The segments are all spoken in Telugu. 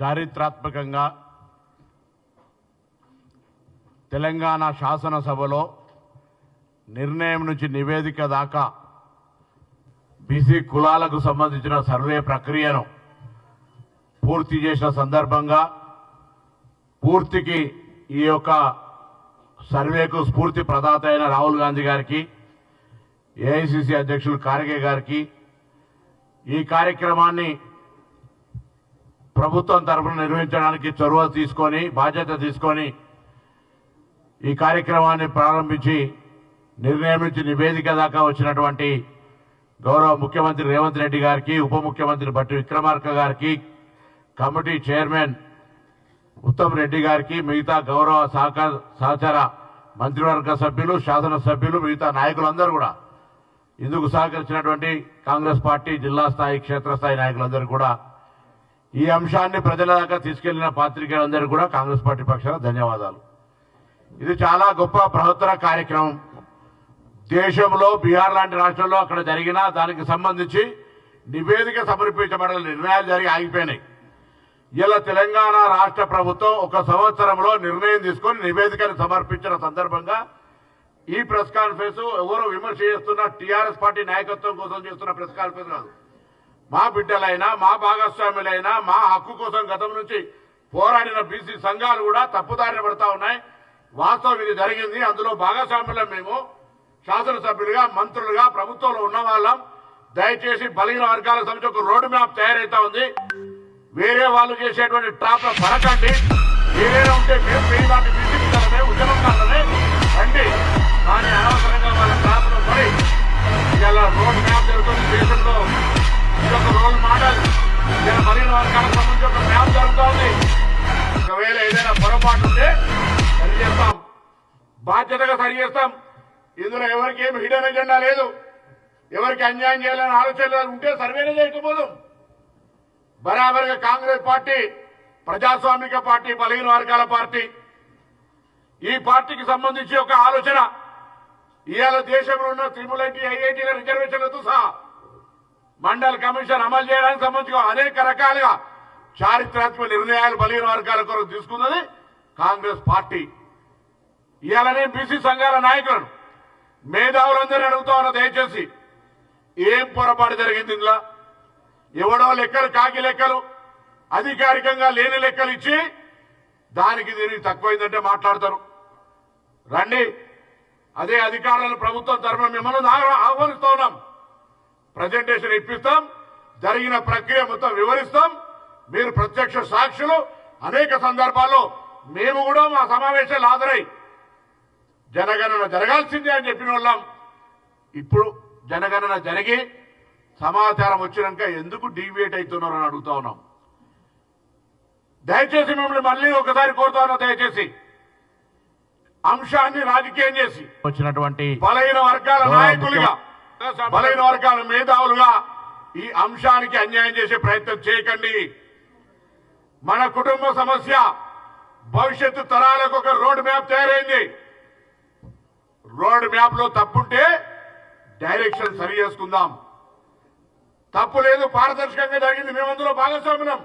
చారిత్రాత్మకంగా తెలంగాణ శాసనసభలో నిర్ణయం నుంచి నివేదిక దాకా బీసీ కులాలకు సంబంధించిన సర్వే ప్రక్రియను పూర్తి చేసిన సందర్భంగా పూర్తికి ఈ యొక్క సర్వేకు స్ఫూర్తి ప్రదాత అయిన రాహుల్ గాంధీ గారికి ఏఐసిసి అధ్యక్షులు కార్గే గారికి ఈ కార్యక్రమాన్ని ప్రభుత్వం తరఫున నిర్వహించడానికి చొరవ తీసుకొని బాధ్యత తీసుకొని ఈ కార్యక్రమాన్ని ప్రారంభించి నిర్ణయం నుంచి నివేదిక దాకా వచ్చినటువంటి గౌరవ ముఖ్యమంత్రి రేవంత్ రెడ్డి గారికి ఉప ముఖ్యమంత్రి బట్టి విక్రమార్క గారికి కమిటీ చైర్మన్ ఉత్తమ్ రెడ్డి గారికి మిగతా గౌరవ సహకార సహచార మంత్రివర్గ సభ్యులు శాసన సభ్యులు మిగతా నాయకులందరూ కూడా ఇందుకు సహకరించినటువంటి కాంగ్రెస్ పార్టీ జిల్లా స్థాయి క్షేత్రస్థాయి నాయకులందరూ కూడా ఈ అంశాన్ని ప్రజల దాకా తీసుకెళ్ళిన పాత్రికేయులందరూ కూడా కాంగ్రెస్ పార్టీ పక్షాన ధన్యవాదాలు. ఇది చాలా గొప్ప బృహత్తర కార్యక్రమం. దేశంలో బీహార్ లాంటి రాష్ట్రంలో అక్కడ జరిగిన దానికి సంబంధించి నివేదిక సమర్పించబడిన నిర్ణయాలు జరిగి ఆగిపోయినాయి. ఇలా తెలంగాణ రాష్ట్ర ప్రభుత్వం ఒక సంవత్సరంలో నిర్ణయం తీసుకొని నివేదికను సమర్పించిన సందర్భంగా ఈ ప్రెస్ కాన్ఫరెన్స్ ఎవరు విమర్శ చేస్తున్న టీఆర్ఎస్ పార్టీ నాయకత్వం కోసం చేస్తున్న ప్రెస్ కాన్ఫరెన్స్ కాదు. మా బిడ్డలైనా మా భాగస్వాములైనా మా హక్కు కోసం గతం నుంచి పోరాడిన బీసీ సంఘాలు కూడా తప్పుదారిన పడతా ఉన్నాయి. వాస్తవం ఇది జరిగింది. అందులో భాగస్వాములం మేము శాసనసభ్యులుగా మంత్రులుగా ప్రభుత్వంలో ఉన్న వాళ్ళం దయచేసి బలహీన వర్గాల సంబంధించి ఒక రోడ్ మ్యాప్ తయారైతా ఉంది. వేరే వాళ్ళు చేసేటువంటి ట్రాప్లో పడకండి. ఏదైనా ఉంటే మేము పేదాన్ని విసిరిస్తామే ఉద్యమకాలమే రండి. కానీ అనవసరంగా వాళ్ళ ట్రాప్లో పడి ఇలా రోడ్ మ్యాప్ జరుగుతుంది దేశంలో. ఇది ఒక రోల్ మోడల్. ఇలా బలహీన వర్గాలకు సంబంధించి ఒక మ్యాప్ జరుగుతోంది. ఒకవేళ ఏదైనా పొరపాటు ఉంటే సరి చేస్తాం. బాధ్యతగా సరి చేస్తాం. ఇందులో ఎవరికి ఏమి హిడెన్ ఎజెండా లేదు. ఎవరికి అన్యాయం చేయాలని ఆలోచన ఉంటే సర్వేనే చేయకపోదాం బరాబర్గా కాంగ్రెస్ పార్టీ ప్రజాస్వామిక పార్టీ బలహీన వర్గాల పార్టీ. ఈ పార్టీకి సంబంధించి ఒక ఆలోచన. ఇవాళ దేశంలో ఉన్న త్రిపుల్ ఐటీ ఐఐటీల రిజర్వేషన్లతో సహా మండల్ కమిషన్ అమలు చేయడానికి సంబంధించి అనేక రకాలుగా చారిత్రాత్మక నిర్ణయాలు బలహీన వర్గాల కొరకు తీసుకున్నది కాంగ్రెస్ పార్టీ. ఇవాళనే బీసీ సంఘాల నాయకులను మేధావులందరినీ అడుగుతా ఉన్న దయచేసి ఏం పొరపాటు జరిగింది ఇందులో? ఎవడో లెక్కలు కాకి లెక్కలు అధికారికంగా లేని లెక్కలు ఇచ్చి దానికి దీనికి తక్కువైందంటే మాట్లాడతారు. రండి. అదే అధికారులను ప్రభుత్వం తరఫున మిమ్మల్ని ఆహ్వానిస్తా ప్రజెంటేషన్ ఇప్పిస్తాం జరిగిన ప్రక్రియ మొత్తం వివరిస్తాం. మీరు ప్రత్యక్ష సాక్షులు అనేక సందర్భాల్లో మేము కూడా మా సమావేశాలు హాజరై జనగణన జరగాల్సిందే అని చెప్పిన వాళ్ళం. ఇప్పుడు జనగణన జరిగి సమాచారం వచ్చినాక ఎందుకు డీవియేట్ అవుతున్నారు అని అడుగుతా ఉన్నాం. దయచేసి మిమ్మల్ని మళ్ళీ ఒకసారి కోరుతా ఉన్నా దయచేసి. అంశాన్ని రాజకీయం చేసి వచ్చినటువంటి బలహీన వర్గాల నాయకులుగా బలహీన వర్గాల మేధావులుగా ఈ అంశానికి అన్యాయం చేసే ప్రయత్నం చేయకండి. మన కుటుంబ సమస్య భవిష్యత్తు తరాలకు ఒక రోడ్ మ్యాప్ తయారైంది. రోడ్ మ్యాప్లో తప్పుంటే డైరెక్షన్ సరి చేసుకుందాం. తప్పు లేదు పారదర్శకంగా జరిగింది. మేమందులో భాగస్వామ్యం.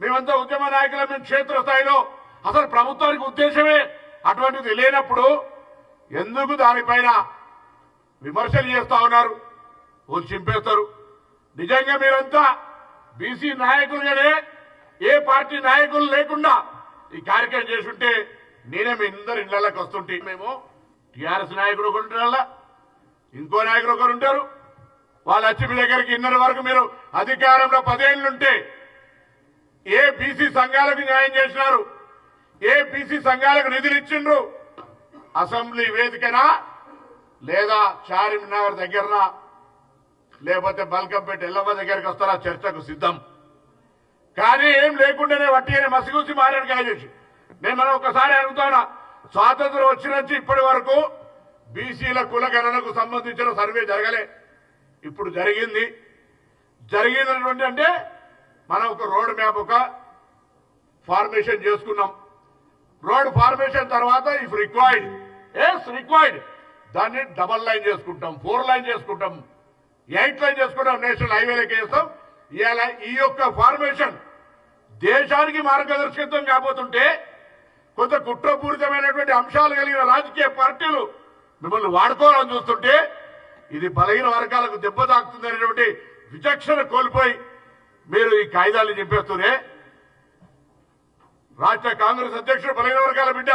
మేమంతా ఉద్యమ నాయకులం మేము క్షేత్రస్థాయిలో అసలు ప్రభుత్వానికి ఉద్దేశమే అటువంటిది లేనప్పుడు ఎందుకు దానిపైన విమర్శలు చేస్తా ఉన్నారు. వాళ్ళు చింపేస్తారు. నిజంగా మీరంతా బీసీ నాయకులుగానే ఏ పార్టీ నాయకులు లేకుండా ఈ కార్యక్రమం చేసుంటే నేనే మీ ఇందరు ఇళ్ళకి వస్తుంటే మేము టీఆర్ఎస్ నాయకుడు ఒకరు ఉంటారు ఇంకో నాయకుడు ఒకరు ఉంటారు. వాళ్ళు వచ్చి మీ దగ్గరికి ఇన్నర వరకు మీరు అధికారంలో పదేళ్ళుంటే ఏ బీసీ సంఘాలకు న్యాయం చేసినారు? ఏ బీసీ సంఘాలకు నిధులు ఇచ్చిండ్రు? అసెంబ్లీ వేదికనా? లేదా చార్మినార్ దగ్గర లేకపోతే బల్కంపేట ఎల్లమ్మ దగ్గరికి వస్తారా? చర్చకు సిద్ధం. కానీ ఏం లేకుండానే వట్టిగానే మసిగూసి మారాడు కాజేసి నేను మనం ఒకసారి అడుగుతానా? స్వాతంత్రం వచ్చిన నుంచి ఇప్పటి వరకు బీసీల కులగణనకు సంబంధించిన సర్వే జరగలే. ఇప్పుడు జరిగింది. జరిగినటువంటి అంటే మనం ఒక రోడ్ మ్యాప్ ఒక ఫార్మేషన్ చేసుకున్నాం. రోడ్ ఫార్మేషన్ తర్వాత ఇఫ్ రిక్వైర్డ్ ఎస్ రిక్వైర్డ్. దాన్ని డబల్ లైన్ చేసుకుంటాం ఫోర్ లైన్ చేసుకుంటాం ఎయిట్ లైన్ చేసుకుంటాం నేషనల్ హైవేలకి వేస్తాం ఇవాళ ఈ యొక్క ఫార్మేషన్ దేశానికి మార్గదర్శకత్వం కాబోతుంటే కొంత కుట్రపూరితమైనటువంటి అంశాలు కలిగిన రాజకీయ పార్టీలు మిమ్మల్ని వాడుకోవాలని చూస్తుంటే ఇది బలహీన వర్గాలకు దెబ్బ తాకుతుంది అనేటువంటి విచక్షణ కోల్పోయి మీరు ఈ కాయిదాలు చెప్పేస్తూనే రాష్ట్ర కాంగ్రెస్ అధ్యక్షుడు బలహీన వర్గాల బిడ్డ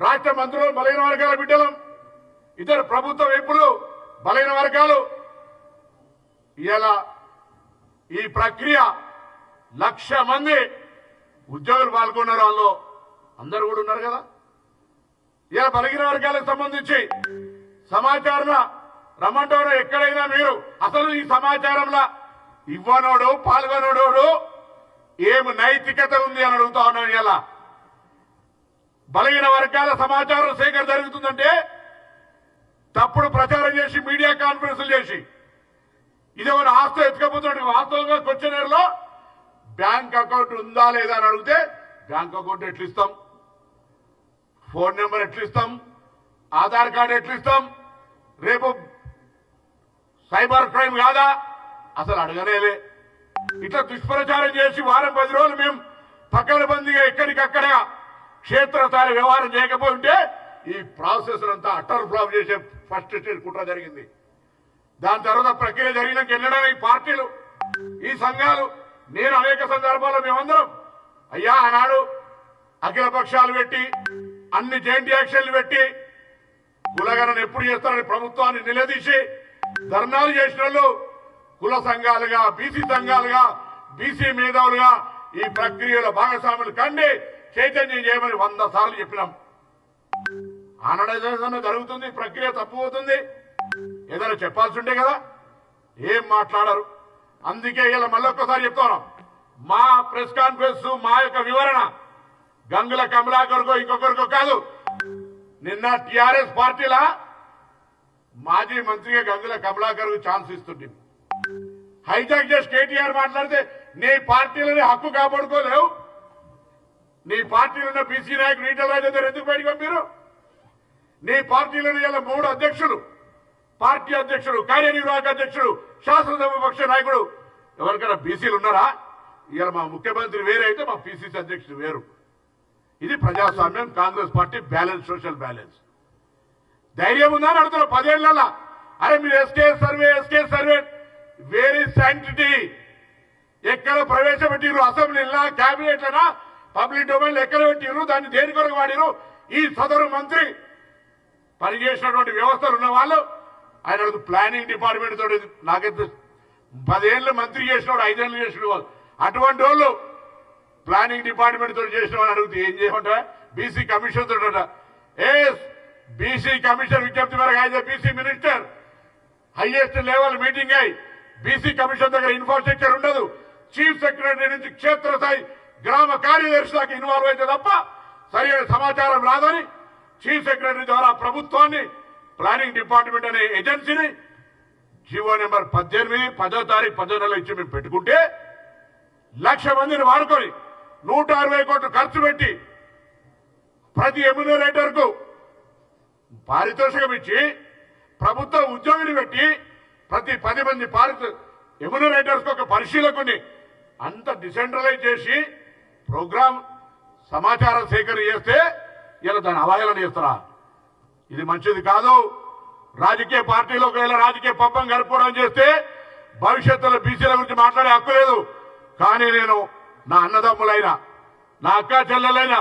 రాష్ట్ర మంత్రులు బలహీన వర్గాల బిడ్డలం. ఇతర ప్రభుత్వ వైపులు బలహీన వర్గాలు ఇలా ఈ ప్రక్రియ లక్ష మంది ఉద్యోగులు పాల్గొన్నారు వాళ్ళు అందరూ కూడా ఉన్నారు కదా? ఇలా బలహీన వర్గాలకు సంబంధించి సమాచారం రమ్మంటారు ఎక్కడైనా మీరు? అసలు ఈ సమాచారంలో ఇవ్వనోడు పాల్గొనోడు ఏమి నైతికత ఉంది అని అడుగుతా ఉన్నాను ఇలా బలహీన వర్గాల సమాచారం సేకరణ జరుగుతుందంటే తప్పుడు ప్రచారం చేసి మీడియా కాన్ఫరెన్స్లు చేసి. ఇదేమైనా ఆస్తి ఎత్తుకపోతున్నాడు వాస్తవంగా క్వశ్చనర్లో బ్యాంక్ అకౌంట్ ఉందా లేదా అని అడిగితే బ్యాంక్ అకౌంట్ ఎట్లా ఇస్తాం ఫోన్ నెంబర్ ఎట్లిస్తాం? ఆధార్ కార్డు ఎట్లా ఇస్తాం రేపు సైబర్ క్రైమ్ కాదా? అసలు అడగనేలే. ఇట్లా దుష్ప్రచారం చేసి వారం పది రోజులు మేము పక్కన బందిగా ఎక్కడికక్కడ క్షేత్రస్థాయి వ్యవహారం చేయకపోతే ఈ ప్రాసెస్ అంతా అట్టర్ ఫ్లాప్ చేసే ఫస్ట్ స్టేజ్ కుట్ర జరిగింది. దాని తర్వాత ప్రక్రియ జరిగినాక వెళ్ళడానికి ఈ పార్టీలు ఈ సంఘాలు నేను అనేక సందర్భాల్లో మేమందరం అయ్యా ఆనాడు అఖిల పక్షాలు పెట్టి అన్ని జాయింట్ యాక్షన్లు పెట్టి కులగణన ఎప్పుడు చేస్తారని ప్రభుత్వాన్ని నిలదీసి ధర్నాలు చేసిన వాళ్ళు కుల సంఘాలుగా బీసీ సంఘాలుగా బీసీ మేధావులుగా ఈ ప్రక్రియలో భాగస్వాములు కండి చైతన్యం చేయమని వంద సార్లు చెప్పినాం. ఆనాడు ఏదైనా జరుగుతుంది ప్రక్రియ తప్పిపోతుంది ఏదైనా చెప్పాల్సి ఉండే కదా ఏం మాట్లాడరు. అందుకే ఇలా మళ్ళొక్కసారి చెప్తాను మా ప్రెస్ కాన్ఫరెన్స్ మా యొక్క వివరణ. గంగుల కమలాకర్కో ఇంకొకరికో కాదు. నిన్న టిఆర్ఎస్ పార్టీలా మాజీ మంత్రిగా గంగుల కమలాకర్ ఛాన్స్ ఇస్తుంది హైజాక్ చేసి కేటీఆర్ మాట్లాడితే నీ పార్టీలని హక్కు కాపాడుకోలేవు. నీ పార్టీలో ఉన్న బీసీ నాయకుడు ఈటల రాజేందర్ ఎందుకు బయటకు పంపారు? నీ పార్టీలను ఇలా మూడు అధ్యక్షులు పార్టీ అధ్యక్షుడు కార్యనిర్వాహక అధ్యక్షుడు శాసనసభ పక్ష నాయకుడు. ఎవరికైనా బీసీలు ఉన్నారా? ఇవాళ మా ముఖ్యమంత్రి వేరే అయితే మా పిసిసి అధ్యక్షుడు వేరు. ఇది ప్రజాస్వామ్యం Congress party balance social balance. ధైర్యం ఉందని అడుగుతున్నారు పదేళ్ళ అరే మీరు SK survey SK survey. Very sanctity ఎక్కడ ప్రవేశపెట్టిరు అసెంబ్లీలా క్యాబినెట్లనా? పబ్లిక్ డొమైన్ ఎక్కడ పెట్టిరు దాన్ని దేని కొరకు వాడిరు ఈ సదరు మంత్రి పనిచేసినటువంటి వ్యవస్థలు ఉన్న వాళ్ళు ఆయన ప్లానింగ్ డిపార్ట్మెంట్ తోటి నాకైతే పదేళ్ళు మంత్రి చేసినవాడు ఐదేళ్ళు చేసిన వాళ్ళు అటువంటి వాళ్ళు ప్లానింగ్ డిపార్ట్మెంట్ తోటి చేసిన వాళ్ళు అడిగితే ఏం చేయమంటా బీసీ కమిషన్ తోట ఏ బీసీ కమిషన్ విజ్ఞప్తి మేరకు ఆయన BC minister highest level meeting అయి బీసీ కమిషన్ దగ్గర ఇన్ఫ్రాస్ట్రక్చర్ ఉండదు. చీఫ్ సెక్రటరీ నుంచి క్షేత్రస్థాయి గ్రామ కార్యదర్శి దాకా ఇన్వాల్వ్ అయితే తప్ప సరైన సమాచారం రాదని చీఫ్ సెక్రటరీ ద్వారా ప్రభుత్వాన్ని ప్లానింగ్ డిపార్ట్మెంట్ అనే ఏజెన్సీని జీవో నెంబర్ పద్దెనిమిది పదో తారీఖు పదో నెల ఇచ్చి మేము పెట్టుకుంటే లక్ష మందిని వాడుకొని నూట అరవై కోట్లు ఖర్చు పెట్టి ప్రతి ఎమ్మెల్యేటర్కు పారితోషికం ఇచ్చి ప్రభుత్వ ఉద్యోగిని పెట్టి ప్రతి పది మంది పారిత ఎమ్మెల్యేటర్స్కి ఒక పరిశీలకుని అంత డిసెంట్రలైజ్ చేసి ప్రోగ్రామ్ సమాచారం సేకరణ చేస్తే ఇలా దాన్ని అవహేళన చేస్తారా ఇది మంచిది కాదు. రాజకీయ పార్టీలో ఒకవేళ రాజకీయ పంపం గడుపుకోవడం చేస్తే భవిష్యత్తులో బీసీల గురించి మాట్లాడే హక్కు లేదు. కానీ నేను నా అన్నదమ్ములైన నా అక్క చెల్లెలైన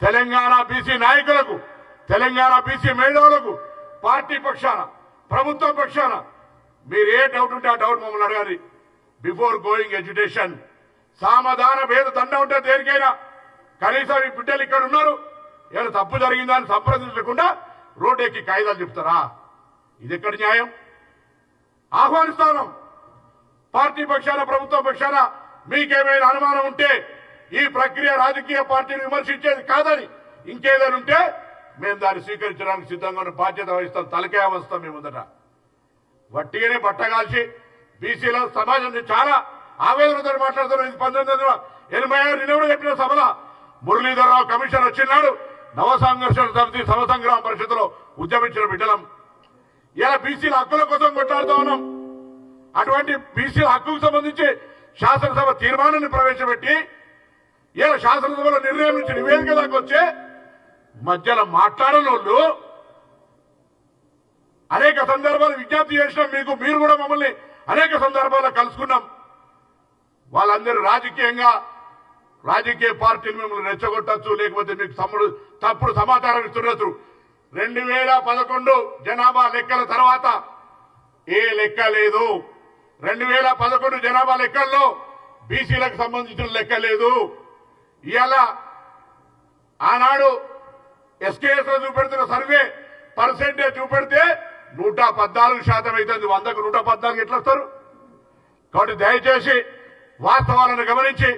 తెలంగాణ బీసీ నాయకులకు తెలంగాణ బీసీ మేధావులకు పార్టీ పక్షాన ప్రభుత్వం పక్షాన మీరు ఏ డౌట్ ఉంటే ఆ డౌట్ మమ్మల్ని అడగాలి బిఫోర్ గోయింగ్ ఎడ్యుకేషన్ సామధాన భేద దండ ఉంటే దేనికైనా కనీసం ఈ బిడ్డలు ఇక్కడ ఉన్నారు. ఏమైనా తప్పు జరిగిందా అని సంప్రదించకుండా రోడ్ ఎక్కి కాయిదాలు చెప్తారా? ఇది ఎక్కడ న్యాయం? ఆహ్వానిస్తాను. పార్టీ పక్షాన ప్రభుత్వ పక్షాన మీకేమైనా అనుమానం ఉంటే ఈ ప్రక్రియ రాజకీయ పార్టీని విమర్శించేది కాదని ఇంకేదైనా ఉంటే మేము దాన్ని స్వీకరించడానికి సిద్ధంగా ఉన్న బాధ్యత వహిస్తాం. తలకే వస్తాం మేము ముందట. వట్టిగానే బట్టగాల్చి బీసీలో సమాజం చాలా ఆవేదనతో మాట్లాడుతున్నాం ఇది పంతొమ్మిది వందల ఎనభై ఆరు నిన్న కూడా చెప్పిన సభలో మురళీధరరావు కమిషన్ వచ్చినాడు. నవ సంఘర్షణ సమితి సమసంగ్రామ పరిషత్తులో ఉద్యమించిన బిడ్డలం. ఇలా బీసీల హక్కుల కోసం కొట్లాడుతూ ఉన్నాం. అటువంటి బీసీల హక్కుకు సంబంధించి శాసనసభ తీర్మానాన్ని ప్రవేశపెట్టి ఇలా శాసనసభలో నిర్ణయం నుంచి నివేదిక దాకా వచ్చే మధ్యలో మాట్లాడని వాళ్ళు అనేక సందర్భాలు విజ్ఞప్తి చేసినాం మీకు మీరు కూడా మమ్మల్ని అనేక సందర్భాల్లో కలుసుకున్నాం. వాళ్ళందరూ రాజకీయంగా రాజకీయ పార్టీలు మిమ్మల్ని రెచ్చగొట్టచ్చు లేకపోతే మీకు తమ్ముడు తప్పుడు సమాచారం ఇస్తుండొచ్చు రెండు వేల పదకొండు జనాభా లెక్కల తర్వాత ఏ లెక్క లేదు. రెండు వేల పదకొండు జనాభా లెక్కల్లో బీసీలకు సంబంధించిన లెక్క లేదు. ఇవాళ ఆనాడు ఎస్కేఎస్లో చూపెడుతున్న సర్వే పర్సెంటేజ్ చూపెడితే నూట పద్నాలుగు శాతం అవుతుంది వందకు నూట పద్నాలుగు ఎట్లా వస్తారు కాబట్టి దయచేసి వాస్తవాలను గమనించి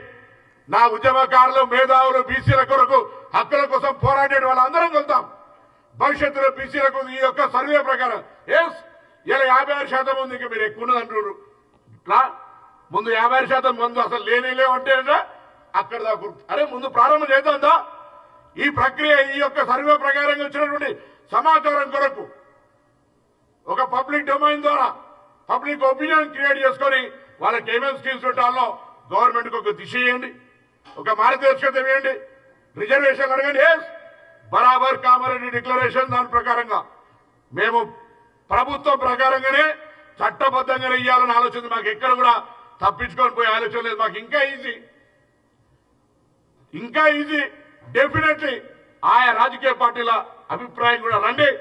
నా ఉద్యమకారులు మేధావులు బీసీల కొరకు హక్కుల కోసం పోరాడే వాళ్ళందరం వెళ్తాం. భవిష్యత్తులో బీసీలకు ఈ యొక్క సర్వే ప్రకారం. ఎస్ ఇలా యాభై ఆరు శాతం ఉంది. ఇంకా మీరు ఎక్కువ ఉన్నది అంటున్నారు. ఇట్లా? ముందు యాభై ఆరు శాతం ముందు అసలు లేనే లేవంటే అక్కడ దాకా అరే ముందు ప్రారంభం చేద్దాందా ఈ ప్రక్రియ ఈ యొక్క సర్వే ప్రకారంగా వచ్చినటువంటి సమాచారం కొరకు ఒక పబ్లిక్ డొమైన్ ద్వారా పబ్లిక్ ఒపీనియన్ క్రియేట్ చేసుకొని వాళ్ళకి ఏమేమి స్కీమ్స్ పెట్టాలో గవర్నమెంట్ ఒక దిశ ఇవ్వండి ఒక మార్గదర్శకత ఏంటి రిజర్వేషన్ అడగండి. బరాబర్ కామారెడ్డి డిక్లరేషన్ దాని ప్రకారంగా. మేము ప్రభుత్వం ప్రకారంగానే చట్టబద్ధంగానే ఇవ్వాలని ఆలోచన మాకు ఎక్కడ కూడా తప్పించుకొని పోయే ఆలోచన లేదు. మాకు ఇంకా ఈజీ ఇంకా ఈజీ డెఫినెట్లీ ఆయా రాజకీయ పార్టీల అభిప్రాయం కూడా రండి.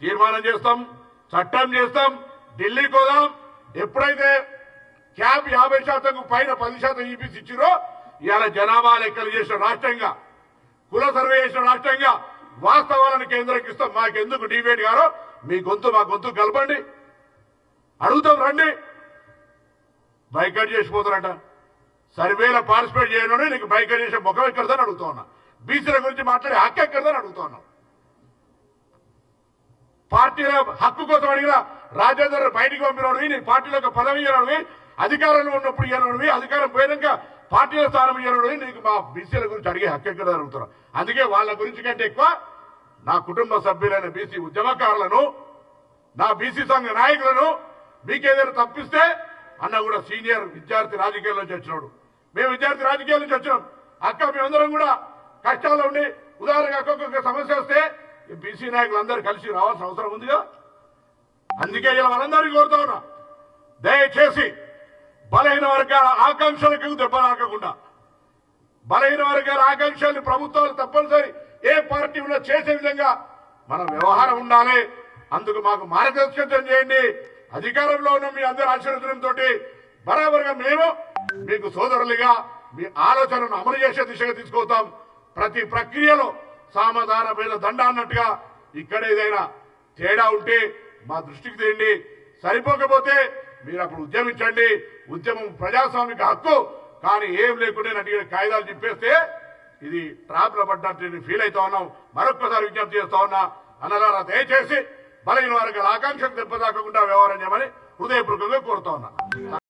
తీర్మానం చేస్తాం. చట్టం చేస్తాం. ఢిల్లీకి పోదాం. ఎప్పుడైతే క్యాబ్ యాభై శాతం పైన పది శాతం ఈపీసీ ఇచ్చిరో ఇవాళ జనాభా లెక్కలు చేసిన రాష్ట్రంగా కుల సర్వే చేసిన రాష్ట్రంగా వాస్తవాలను కేంద్రంకి ఇస్తాం మాకెందుకు డిబేట్ గారో మీ గొంతు మా గొంతు కలపండి. అడుగుతాం రండి. బైకట్ చేసిపోతారట. సర్వేలో పార్టిసిపేట్ చేయడం నీకు బైకట్ చేసే ముఖం ఎక్కడదని అడుగుతా ఉన్నా. బీసీల గురించి మాట్లాడే హక్కు ఎక్కడదని అడుగుతా ఉన్నాం. పార్టీల హక్కు కోసం అడిగిన రాజేందర్ బయటికి పంపినవి నీ పార్టీలో ఒక పదవి ఇవ్వనవి అధికారంలో ఉన్నప్పుడు ఇవ్వనవి అధికారం పోయినాక పార్టీల స్థానం నీకు మా బీసీల గురించి అడిగే హక్కు ఎక్కడ అడుగుతున్నాం అందుకే వాళ్ళ గురించి కంటే ఎక్కువ నా కుటుంబ సభ్యులైన బీసీ ఉద్యమకారులను నా బీసీ సంఘ నాయకులను మీకేదైనా తప్పిస్తే అన్న కూడా సీనియర్ విద్యార్థి రాజకీయాల నుంచి వచ్చినాడు. మేము విద్యార్థి రాజకీయాల నుంచి వచ్చినాం. అక్క మేమందరం కూడా కష్టాల్లో ఉండి ఉదాహరణగా ఒక్కొక్క సమస్య వస్తే బీసీ నాయకులందరూ కలిసి రావాల్సిన అవసరం ఉందిగా. అందుకే ఇలా మనందరికీ కోరుతా ఉన్నా. దయచేసి బలహీన వర్గాల ఆకాంక్షలకు దెబ్బలాకకుండా బలహీన వర్గాల ఆకాంక్షల్ని ప్రభుత్వాలు తప్పనిసరి ఏ పార్టీ ఉన్నా చేసే విధంగా మన వ్యవహారం ఉండాలి. అందుకు మాకు మార్గదర్శకత్వం చేయండి. అధికారంలో ఉన్న మీ అందరి ఆశీర్వచనంతో బరాబర్గా మేము మీకు సోదరులుగా మీ ఆలోచనను అమలు చేసే దిశగా తీసుకొస్తాం ప్రతి ప్రక్రియలో సామధాన భేద దండ అన్నట్టుగా ఇక్కడ ఏదైనా తేడా ఉంటే మా దృష్టికి తేండి సరిపోకపోతే మీరు అప్పుడు ఉద్యమించండి. ఉద్యమం ప్రజాస్వామిక హక్కు. కానీ ఏం లేకుండా నటిగా కాగితాలు చెప్పేస్తే ఇది ట్రాప్లో పడ్డట్టు ఫీల్ అవుతా ఉన్నాం. మరొక్కసారి విజ్ఞప్తి చేస్తా ఉన్నా అన్నదారా దయచేసి బలైన వర్గాల ఆకాంక్షకు దెబ్బ తాకకుండా వ్యవహారం చేయమని హృదయపూర్వకంగా కోరుతా ఉన్నా.